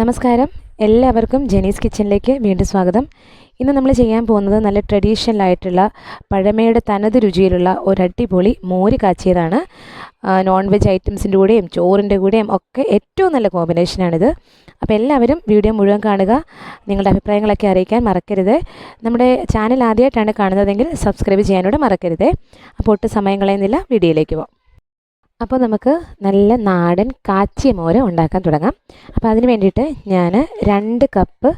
നമസ്കാരം. എല്ലാവർക്കും ജെനീസ് കിച്ചണിലേക്ക് വീണ്ടും സ്വാഗതം. ഇന്ന് നമ്മൾ ചെയ്യാൻ പോകുന്നത് നല്ല ട്രഡീഷണൽ ആയിട്ടുള്ള പഴമയുടെ തനത് രുചിയിലുള്ള ഒരു അടിപൊളി മോര് കാച്ചിയതാണ്. നോൺ വെജ് ഐറ്റംസിന്റെ കൂടെയും ചോറിന്റെ കൂടെയും ഒക്കെ ഏറ്റവും നല്ല കോമ്പിനേഷനാണിത് അപ്പോൾ എല്ലാവരും വീഡിയോ മുഴുവൻ കാണുക. നിങ്ങളുടെ അഭിപ്രായങ്ങളൊക്കെ അറിയിക്കാൻ മറക്കരുത്. നമ്മുടെ ചാനൽ ആദ്യമായിട്ടാണ് കാണുന്നതെങ്കിൽ സബ്സ്ക്രൈബ് ചെയ്യാനോട് മറക്കരുത്. അപ്പോൾ ഒട്ടും സമയം കളയുന്നില്ല. വീഡിയോയിലേക്ക് പോകാം അപ്പോൾ നമുക്ക് നല്ല നാടൻ കാച്ചിയ മോര് ഉണ്ടാക്കാൻ തുടങ്ങാം. അപ്പോൾ അതിന് വേണ്ടിയിട്ട് ഞാൻ രണ്ട് കപ്പ്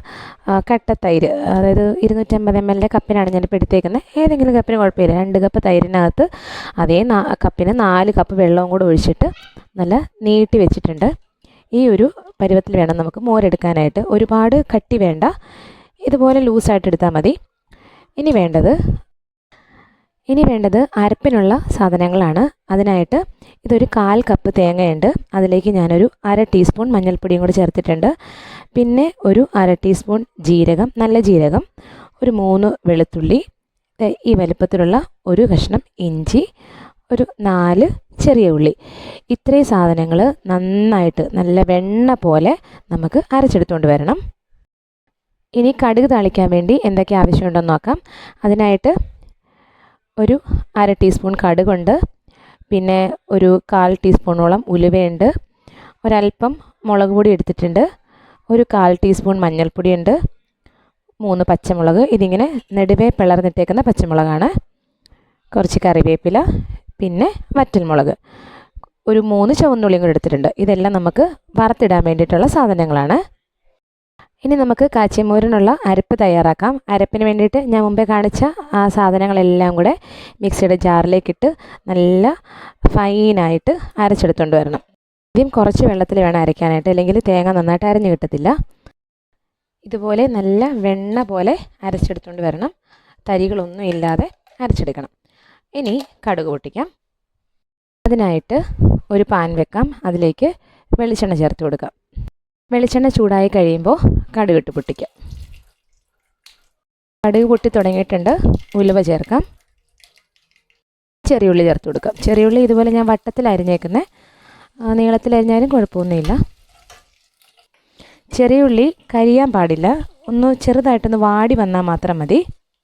കട്ടത്തൈര് അതായത് ഇരുന്നൂറ്റമ്പത് എം എല്ലിന്റെ കപ്പിനാണ് ഞാനിപ്പോൾ എടുത്തേക്കുന്നത് ഏതെങ്കിലും കപ്പിന് കുഴപ്പമില്ല. രണ്ട് കപ്പ് തൈരിനകത്ത് അതേ കപ്പിന് നാല് കപ്പ് വെള്ളവും കൂടെ ഒഴിച്ചിട്ട് നല്ല നീട്ടി വെച്ചിട്ടുണ്ട്. ഈ ഒരു പരുവത്തിൽ വേണം നമുക്ക് മോരെടുക്കാനായിട്ട്. ഒരുപാട് കട്ടി വേണ്ട. ഇതുപോലെ ലൂസായിട്ട് എടുത്താൽ മതി. ഇനി വേണ്ടത് ഇനി വേണ്ടത് അരപ്പിനുള്ള സാധനങ്ങളാണ്. അതിനായിട്ട് ഇതൊരു കാൽ കപ്പ് തേങ്ങയുണ്ട്. അതിലേക്ക് ഞാനൊരു അര ടീസ്പൂൺ മഞ്ഞൾപ്പൊടിയും കൂടി ചേർത്തിട്ടുണ്ട്. പിന്നെ ഒരു അര ടീസ്പൂൺ ജീരകം നല്ല ജീരകം ഒരു മൂന്ന് വെളുത്തുള്ളി ഈ വലുപ്പത്തിലുള്ള ഒരു കഷ്ണം ഇഞ്ചി ഒരു നാല് ചെറിയ ഉള്ളി. ഇത്രയും സാധനങ്ങൾ നന്നായിട്ട് നല്ല വെണ്ണ പോലെ നമുക്ക് അരച്ചെടുത്തുകൊണ്ട് വരണം. ഇനി കടുക് താളിക്കാൻ വേണ്ടി എന്തൊക്കെ ആവശ്യമുണ്ടെന്ന് നോക്കാം. അതിനായിട്ട് ഒരു അര ടീസ്പൂൺ കടുകുണ്ട് പിന്നെ ഒരു കാൽ ടീസ്പൂണോളം ഉലുവയുണ്ട്. ഒരല്പം മുളക് പൊടി എടുത്തിട്ടുണ്ട്. ഒരു കാൽ ടീസ്പൂൺ മഞ്ഞൾപ്പൊടിയുണ്ട് മൂന്ന് പച്ചമുളക്. ഇതിങ്ങനെ നെടുവേ പിളർന്നിട്ടേക്കുന്ന പച്ചമുളകാണ്. കുറച്ച് കറിവേപ്പില പിന്നെ വറ്റൽമുളക്. ഒരു മൂന്ന് ചുവന്നുള്ളിയും കൂടി എടുത്തിട്ടുണ്ട്. ഇതെല്ലാം നമുക്ക് വറുത്തിടാൻ വേണ്ടിയിട്ടുള്ള സാധനങ്ങളാണ്. ഇനി നമുക്ക് കാച്ചിമൂരിനുള്ള അരപ്പ് തയ്യാറാക്കാം. അരപ്പിന് വേണ്ടിയിട്ട് ഞാൻ മുമ്പേ കാണിച്ച ആ സാധനങ്ങളെല്ലാം കൂടെ മിക്സിയുടെ ജാറിലേക്കിട്ട് നല്ല ഫൈനായിട്ട് അരച്ചെടുത്തുകൊണ്ട് വരണം. ആദ്യം കുറച്ച് വെള്ളത്തിൽ വേണം അരയ്ക്കാനായിട്ട് അല്ലെങ്കിൽ തേങ്ങ നന്നായിട്ട് അരഞ്ഞു കിട്ടത്തില്ല. ഇതുപോലെ നല്ല വെണ്ണ പോലെ അരച്ചെടുത്തുകൊണ്ട് വരണം. തരികളൊന്നും ഇല്ലാതെ അരച്ചെടുക്കണം. ഇനി കടുക് പൊട്ടിക്കാം. അതിനായിട്ട് ഒരു പാൻ വെക്കാം. അതിലേക്ക് വെളിച്ചെണ്ണ ചേർത്ത് കൊടുക്കാം. വെളിച്ചെണ്ണ ചൂടായി കഴിയുമ്പോൾ കടുക് ഇട്ട് പൊട്ടിക്കാം. കടുക് പൊട്ടി തുടങ്ങിയിട്ടുണ്ട്. ഉലുവ ചേർക്കാം. ചെറിയുള്ളി ചേർത്ത് കൊടുക്കാം. ചെറിയുള്ളി ഇതുപോലെ ഞാൻ വട്ടത്തിൽ അരിഞ്ഞേക്കുന്നത് നീളത്തിൽ അരിഞ്ഞാലും കുഴപ്പമൊന്നുമില്ല. ചെറിയുള്ളി കരിയാൻ പാടില്ല. ഒന്ന് ചെറുതായിട്ടൊന്ന് വാടി വന്നാൽ മാത്രം മതി.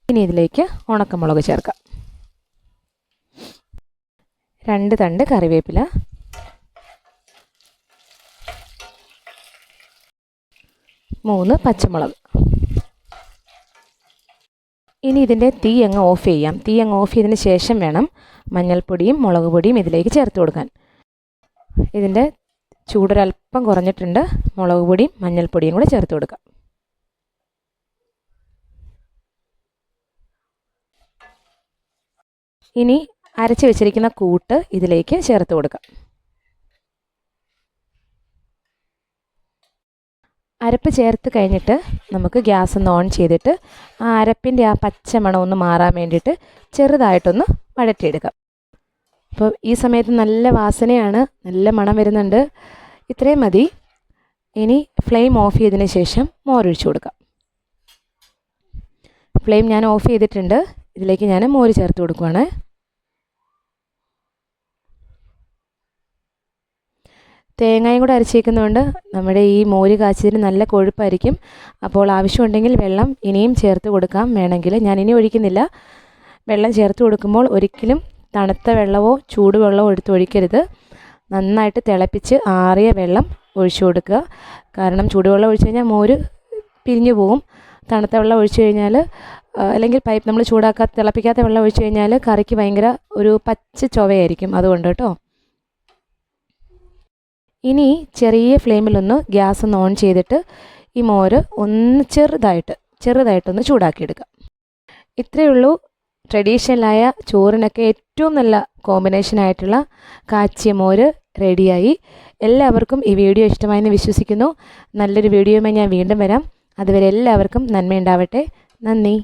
ഇനി ഇതിലേക്ക് ഉണക്കമുളക് ചേർക്കാം. രണ്ട് തണ്ട് കറിവേപ്പില. മൂന്ന് പച്ചമുളക്. ഇനി ഇതിന്റെ തീ അങ്ങ് ഓഫ് ചെയ്യാം. തീ അങ്ങ് ഓഫ് ചെയ്തതിന് ശേഷം വേണം മഞ്ഞൾപ്പൊടിയും മുളക് പൊടിയും ഇതിലേക്ക് ചേർത്ത് കൊടുക്കാൻ. ഇതിന്റെ ചൂടൊരല്പം കുറഞ്ഞിട്ടുണ്ട്. മുളക് പൊടിയും മഞ്ഞൾപ്പൊടിയും കൂടെ ചേർത്ത് കൊടുക്കാം. ഇനി അരച്ച് വെച്ചിരിക്കുന്ന കൂട്ട് ഇതിലേക്ക് ചേർത്ത് കൊടുക്കാം. അരപ്പ് ചേർത്ത് കഴിഞ്ഞിട്ട് നമുക്ക് ഗ്യാസ് ഒന്ന് ഓൺ ചെയ്തിട്ട് ആ അരപ്പിന്റെ ആ പച്ച മണം ഒന്ന് മാറാൻ വേണ്ടിയിട്ട് ചെറുതായിട്ടൊന്ന് വഴറ്റിയെടുക്കാം. അപ്പോൾ ഈ സമയത്ത് നല്ല വാസനയാണ് നല്ല മണം വരുന്നുണ്ട്. ഇത്രയും മതി. ഇനി ഫ്ലെയിം ഓഫ് ചെയ്തതിന് ശേഷം മോരൊഴിച്ചു കൊടുക്കാം. ഫ്ലെയിം ഞാൻ ഓഫ് ചെയ്തിട്ടുണ്ട്. ഇതിലേക്ക് ഞാൻ മോര് ചേർത്ത് കൊടുക്കുവാണ്. തേങ്ങയും കൂടെ അരച്ചേക്കുന്നതുകൊണ്ട് നമ്മുടെ ഈ മോര് കാച്ചതിന് നല്ല കൊഴുപ്പായിരിക്കും. അപ്പോൾ ആവശ്യമുണ്ടെങ്കിൽ വെള്ളം ഇനിയും ചേർത്ത് കൊടുക്കാം. വേണമെങ്കിൽ ഞാൻ ഇനി ഒഴിക്കുന്നില്ല. വെള്ളം ചേർത്ത് കൊടുക്കുമ്പോൾ ഒരിക്കലും തണുത്ത വെള്ളമോ ചൂടുവെള്ളമോ എടുത്ത് ഒഴിക്കരുത്. നന്നായിട്ട് തിളപ്പിച്ച് ആറിയ വെള്ളം ഒഴിച്ചു കൊടുക്കുക. കാരണം ചൂടുവെള്ളം ഒഴിച്ചു കഴിഞ്ഞാൽ മോര് പിരിഞ്ഞു പോകും. തണുത്ത വെള്ളം ഒഴിച്ചു കഴിഞ്ഞാൽ അല്ലെങ്കിൽ പൈപ്പ് നമ്മൾ ചൂടാക്കാത്ത തിളപ്പിക്കാത്ത വെള്ളം ഒഴിച്ചു കഴിഞ്ഞാൽ കറിക്ക് ഭയങ്കര ഒരു പച്ച ചൊവയായിരിക്കും അതുകൊണ്ട് കേട്ടോ. ഇനി ചെറിയ ഫ്ലെയിമിലൊന്ന് ഗ്യാസ് ഒന്ന് ഓൺ ചെയ്തിട്ട് ഈ മോര് ഒന്ന് ചെറുതായിട്ട് ചെറുതായിട്ടൊന്ന് ചൂടാക്കിയെടുക്കുക. ഇത്രയേ ഉള്ളൂ ട്രഡീഷണലായ ചോറിനൊക്കെ ഏറ്റവും നല്ല കോമ്പിനേഷനായിട്ടുള്ള കാച്ചിയ മോര് റെഡിയായി. എല്ലാവർക്കും ഈ വീഡിയോ ഇഷ്ടമായെന്ന് വിശ്വസിക്കുന്നു. നല്ലൊരു വീഡിയോയുമായി ഞാൻ വീണ്ടും വരാം. അതുവരെ എല്ലാവർക്കും നന്മയുണ്ടാവട്ടെ. നന്ദി.